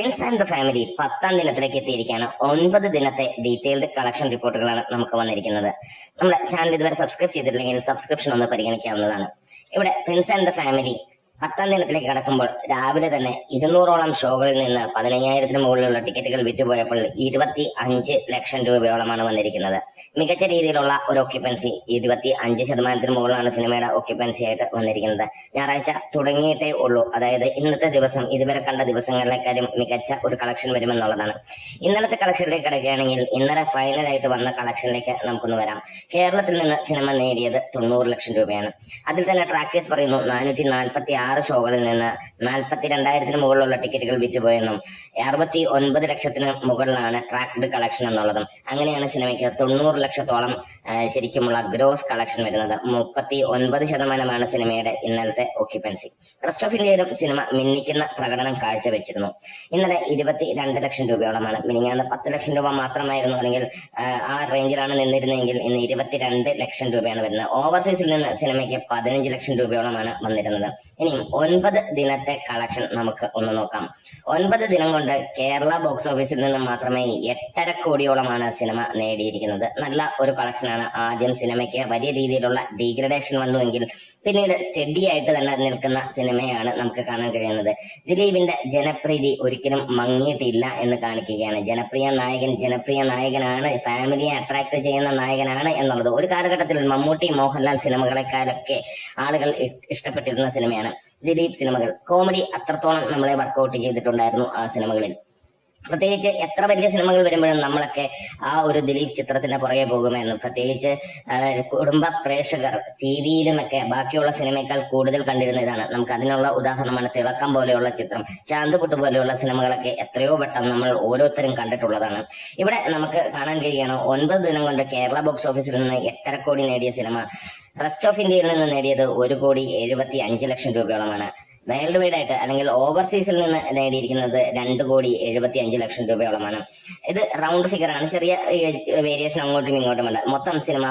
Prince and the family പത്താം ദിനത്തിലേക്ക് എത്തിയിരിക്കുകയാണ്. ഒൻപത് ദിനത്തെ ഡീറ്റെയിൽഡ് കളക്ഷൻ റിപ്പോർട്ടുകളാണ് നമുക്ക് വന്നിരിക്കുന്നത്. നമ്മുടെ ചാനൽ ഇതുവരെ സബ്സ്ക്രൈബ് ചെയ്തിട്ടില്ലെങ്കിൽ സബ്സ്ക്രിപ്ഷൻ ഒന്ന് പരിഗണിക്കാവുന്നതാണ്. ഇവിടെ പ്രിൻസ് ആൻഡ് ദ ഫാമിലി പത്താം ദിനത്തിലേക്ക് കടക്കുമ്പോൾ രാവിലെ തന്നെ ഇരുന്നൂറോളം ഷോകളിൽ നിന്ന് പതിനയ്യായിരത്തിന് മുകളിലുള്ള ടിക്കറ്റുകൾ വിറ്റുപോയപ്പോൾ ഇരുപത്തി അഞ്ച് ലക്ഷം രൂപയോളമാണ് വന്നിരിക്കുന്നത്. മികച്ച രീതിയിലുള്ള ഒരു ഒക്യുപ്പൻസി ഇരുപത്തി അഞ്ച് ശതമാനത്തിന് മുകളിലാണ് സിനിമയുടെ ഒക്യുപ്പൻസി ആയിട്ട് വന്നിരിക്കുന്നത്. ഞായറാഴ്ച തുടങ്ങിയിട്ടേ ഉള്ളൂ. അതായത് ഇന്നത്തെ ദിവസം ഇതുവരെ കണ്ട ദിവസങ്ങളിലേക്കാളും മികച്ച ഒരു കളക്ഷൻ വരുമെന്നുള്ളതാണ്. ഇന്നലത്തെ കളക്ഷനിലേക്ക് കിടക്കുകയാണെങ്കിൽ ഇന്നലെ ഫൈനലായിട്ട് വന്ന കളക്ഷനിലേക്ക് നമുക്കൊന്ന് വരാം. കേരളത്തിൽ നിന്ന് സിനിമ നേടിയത് തൊണ്ണൂറ് ലക്ഷം രൂപയാണ്. അതിൽ തന്നെ ട്രാക്കേഴ്സ് പറയുന്നു നാനൂറ്റി നാൽപ്പത്തി ആറ് ഷോകളിൽ നിന്ന് നാൽപ്പത്തി രണ്ടായിരത്തിന് മുകളിലുള്ള ടിക്കറ്റുകൾ വിറ്റുപോയെന്നും അറുപത്തി ഒൻപത് ലക്ഷത്തിന് മുകളിലാണ് ട്രാക്ഡ് കളക്ഷൻ എന്നുള്ളതും. അങ്ങനെയാണ് സിനിമയ്ക്ക് തൊണ്ണൂറ് ലക്ഷത്തോളം ശരിക്കുമുള്ള ഗ്രോസ് കളക്ഷൻ വരുന്നത്. മുപ്പത്തി ഒൻപത് ശതമാനമാണ് സിനിമയുടെ ഇന്നലത്തെ ഒക്യുപ്പൻസി റെസ്റ്റ് ഓഫ് ഇന്ത്യയിലും സിനിമ മിന്നിക്കുന്ന പ്രകടനം കാഴ്ചവെച്ചിരുന്നു. ഇന്നലെ ഇരുപത്തി രണ്ട് ലക്ഷം രൂപയോളമാണ്. മിനിങ്ങാന്ന് പത്ത് ലക്ഷം രൂപ മാത്രമായിരുന്നു. അല്ലെങ്കിൽ ആ, റേഞ്ചിലാണ് നിന്നിരുന്നതെങ്കിൽ ഇന്ന് ഇരുപത്തിരണ്ട് ലക്ഷം രൂപയാണ് വരുന്നത്. ഓവർസീസിൽ നിന്ന് സിനിമയ്ക്ക് പതിനഞ്ച് ലക്ഷം രൂപയോളമാണ് വന്നിരുന്നത്. ഇനിയും ഒൻപത് ദിനത്തെ കളക്ഷൻ നമുക്ക് ഒന്ന് നോക്കാം. ഒൻപത് ദിനം കൊണ്ട് കേരള ബോക്സ് ഓഫീസിൽ നിന്ന് മാത്രമേ എട്ടര കോടിയോളമാണ് സിനിമ നേടിയിരിക്കുന്നത്. നല്ല ഒരു കളക്ഷനാണ് ആദ്യം സിനിമയ്ക്ക് വലിയ രീതിയിലുള്ള ഡീഗ്രഡേഷൻ വന്നുവെങ്കിൽ പിന്നീട് സ്റ്റഡി ആയിട്ട് തന്നെ നിൽക്കുന്ന സിനിമയാണ് നമുക്ക് കാണാൻ കഴിയുന്നത്. ദിലീപിന്റെ ജനപ്രീതി ഒരിക്കലും മങ്ങിയിട്ടില്ല എന്ന് കാണിക്കുകയാണ്. ജനപ്രിയ നായകൻ ജനപ്രിയ നായകനാണ്. ഫാമിലിയെ അട്രാക്ട് ചെയ്യുന്ന നായകനാണ് എന്നുള്ളത്. ഒരു കാലഘട്ടത്തിൽ മമ്മൂട്ടി മോഹൻലാൽ സിനിമകളെക്കാളൊക്കെ ആളുകൾ ഇഷ്ടപ്പെട്ടിരുന്ന സിനിമയാണ് ദിലീപ് സിനിമകൾ. കോമഡി അത്രത്തോളം നമ്മളെ വർക്കൗട്ട് ചെയ്തിട്ടുണ്ടായിരുന്നു ആ സിനിമകളിൽ. പ്രത്യേകിച്ച് എത്ര വലിയ സിനിമകൾ വരുമ്പോഴും നമ്മളൊക്കെ ആ ഒരു ദിലീപ് ചിത്രത്തിന് പുറകെ പോകുമെന്ന്. പ്രത്യേകിച്ച് കുടുംബ പ്രേക്ഷകർ ടി വിയിലുമൊക്കെ ബാക്കിയുള്ള സിനിമയേക്കാൾ കൂടുതൽ കണ്ടിരുന്ന ഇതാണ് നമുക്ക് അതിനുള്ള ഉദാഹരണമാണ് തിളക്കം പോലെയുള്ള ചിത്രം. ചാന്തുപുട്ട് പോലെയുള്ള സിനിമകളൊക്കെ എത്രയോ വട്ടം നമ്മൾ ഓരോരുത്തരും കണ്ടിട്ടുള്ളതാണ്. ഇവിടെ നമുക്ക് കാണാൻ കഴിയണം ഒൻപത് ദിനം കൊണ്ട് കേരള ബോക്സ് ഓഫീസിൽ നിന്ന് എട്ടര കോടി നേടിയ സിനിമ. റെസ്റ്റ് ഓഫ് ഇന്ത്യയിൽ നിന്ന് നേടിയത് ഒരു കോടി എഴുപത്തി അഞ്ച് ലക്ഷം രൂപയോളമാണ്. വേൾഡ് വൈഡ് ആയിട്ട് അല്ലെങ്കിൽ ഓവർസീസിൽ നിന്ന് നേടിയിരിക്കുന്നത് രണ്ട് കോടി എഴുപത്തി അഞ്ച് ലക്ഷം രൂപയോളമാണ്. ഇത് റൗണ്ട് ഫിഗർ ആണ്. ചെറിയ വേരിയേഷൻ അങ്ങോട്ടും ഇങ്ങോട്ടും ഉണ്ട്. മൊത്തം സിനിമ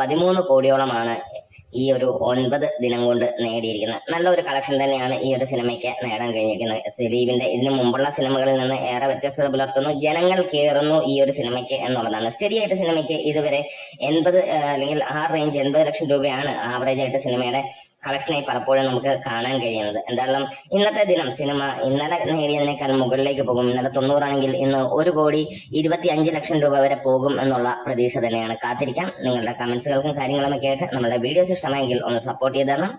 പതിമൂന്ന് കോടിയോളമാണ് ഈ ഒരു ഒൻപത് ദിനം കൊണ്ട് നേടിയിരിക്കുന്നത്. നല്ലൊരു കളക്ഷൻ തന്നെയാണ് ഈ ഒരു സിനിമയ്ക്ക് നേടാൻ കഴിഞ്ഞിരിക്കുന്നത്. ദിലീപിന്റെ ഇതിനു മുമ്പുള്ള സിനിമകളിൽ നിന്ന് ഏറെ വ്യത്യസ്തത പുലർത്തുന്നു. ജനങ്ങൾ കയറുന്നു ഈ ഒരു സിനിമയ്ക്ക് എന്നുള്ളതാണ്. സ്റ്റഡി ആയിട്ട് സിനിമയ്ക്ക് ഇതുവരെ എൺപത് അല്ലെങ്കിൽ ആ റേഞ്ച് എൺപത് ലക്ഷം രൂപയാണ് ആവറേജ് ആയിട്ട് സിനിമയുടെ കളക്ഷനായി പലപ്പോഴും നമുക്ക് കാണാൻ കഴിയുന്നത്. എന്തായാലും ഇന്നത്തെ ദിനം സിനിമ ഇന്നലെ നേടിയതിനേക്കാൾ മുകളിലേക്ക് പോകും. ഇന്നലെ തൊണ്ണൂറാണെങ്കിൽ ഇന്ന് ഒരു കോടി ഇരുപത്തി അഞ്ച് ലക്ഷം രൂപ വരെ പോകും എന്നുള്ള പ്രതീക്ഷ തന്നെയാണ്. കാത്തിരിക്കാം. നിങ്ങളുടെ കമന്റ്സുകൾക്കും കാര്യങ്ങളും ഒക്കെ ആയിട്ട് നമ്മുടെ വീഡിയോസ് ഇഷ്ടമായെങ്കിൽ ഒന്ന് സപ്പോർട്ട് ചെയ്തു തരണം